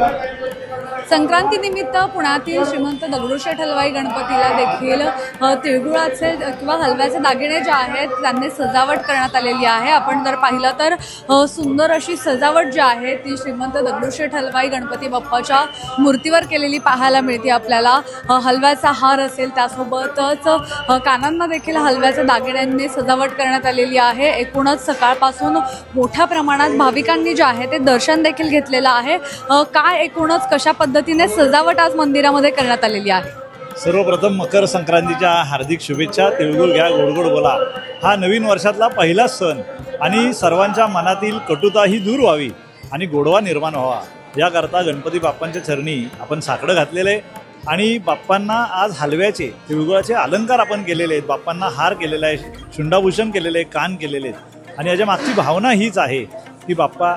Thank you. संक्रांतीनिमित्त पुण्यातील श्रीमंत दगडूशेठ हलवाई गणपतीला देखील तिळगुळाचे किंवा हलव्याचे दागिने जे आहेत त्यांनी सजावट करण्यात आलेली आहे. आपण जर पाहिलं तर सुंदर अशी सजावट जी आहे ती श्रीमंत दगडूशेठ हलवाई गणपती बाप्पाच्या मूर्तीवर केलेली पाहायला मिळते आपल्याला. हलव्याचा हार असेल त्यासोबतच कानांना देखील हलव्याच्या दागिन्यांनी सजावट करण्यात आलेली आहे. एकूणच सकाळपासून मोठ्या प्रमाणात भाविकांनी जे आहे ते दर्शन देखील घेतलेलं आहे. काय एकूणच कशा पद्धतीने सजावट आज मंदिरामध्ये करण्यात आलेली आहे. सर्वप्रथम मकर संक्रांतीच्या हार्दिक शुभेच्छा तिळगुळ घ्या गोडगोड बोला. हा नवीन वर्षातला पहिला सण आणि सर्वांच्या मनातील कटुता ही दूर व्हावी आणि गोडवा निर्माण व्हावा. याकरता गणपती बाप्पांच्या चरणी आपण साकडं घातलेलं आहे आणि बाप्पांना आज हलव्याचे तिळगुळाचे अलंकार आपण केलेले आहेत. बाप्पांना हार केलेला आहे शुंडाभूषण केलेले आहे कान केलेले आहेत. आणि याच्या मागची भावना हीच आहे की बाप्पा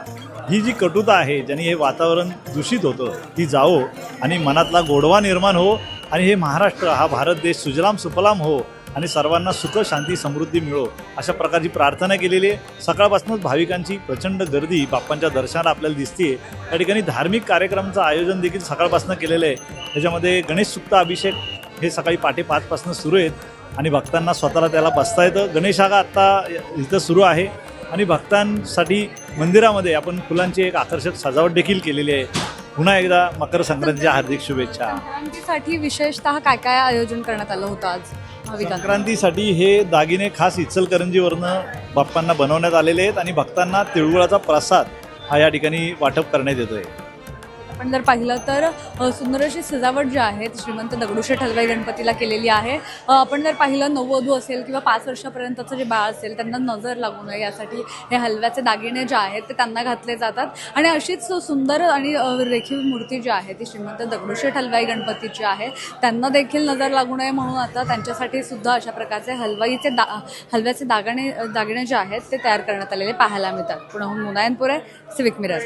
ही जी कटुता आहे ज्याने हे वातावरण दूषित होतं ती जावो आणि मनातला गोडवा निर्माण हो आणि हे महाराष्ट्र हा भारत देश सुजलाम सुफलाम हो आणि सर्वांना सुख शांती समृद्धी मिळो अशा प्रकारची प्रार्थना केलेली आहे. सकाळपासूनच भाविकांची प्रचंड गर्दी बाप्पांच्या दर्शनाला आपल्याला दिसते त्या ठिकाणी धार्मिक कार्यक्रमाचं आयोजन देखील सकाळपासून केलेलं आहे. त्याच्यामध्ये गणेश सुप्ता अभिषेक हे सकाळी पहाटे पाचपासून सुरू आहेत आणि भक्तांना स्वतःला त्याला बसता येतं. गणेशागा आत्ता इथं सुरू आहे. आणि भक्तांसाठी मंदिरामध्ये आपण फुलांची एक आकर्षक सजावट देखील केलेली आहे. पुन्हा एकदा मकर संक्रांतीच्या हार्दिक शुभेच्छा. संक्रांतीसाठी विशेषतः काय काय आयोजन करण्यात आलं होतं आज संक्रांतीसाठी हे दागिने खास इचलकरंजीवरनं बाप्पांना बनवण्यात आलेले आहेत आणि भक्तांना तिळगुळाचा प्रसाद हा या ठिकाणी वाटप करण्यात येतोय. आपण जर पाहिलं तर सुंदर अशी सजावट जी आहे ती श्रीमंत दगडूशेठ हलवाई गणपतीला केलेली आहे. आपण जर पाहिलं नववधू असेल किंवा पाच वर्षापर्यंतचं जे बाळ असेल त्यांना नजर लागू नये. यासाठी हे हलव्याचे दागिने जे आहेत ते त्यांना घातले जातात. आणि अशीच सुंदर आणि रेखीव मूर्ती जी आहे ती श्रीमंत दगडूशेठ हलवाई गणपतीची आहे त्यांना देखील नजर लागू नये म्हणून आता त्यांच्यासाठी सुद्धा अशा प्रकारचे हलवाईचे दा हलव्याचे दागिने दागिने जे आहेत ते तयार करण्यात आलेले पाहायला मिळतात. पुण्याहून मुनायनपुरे सिविक मिरज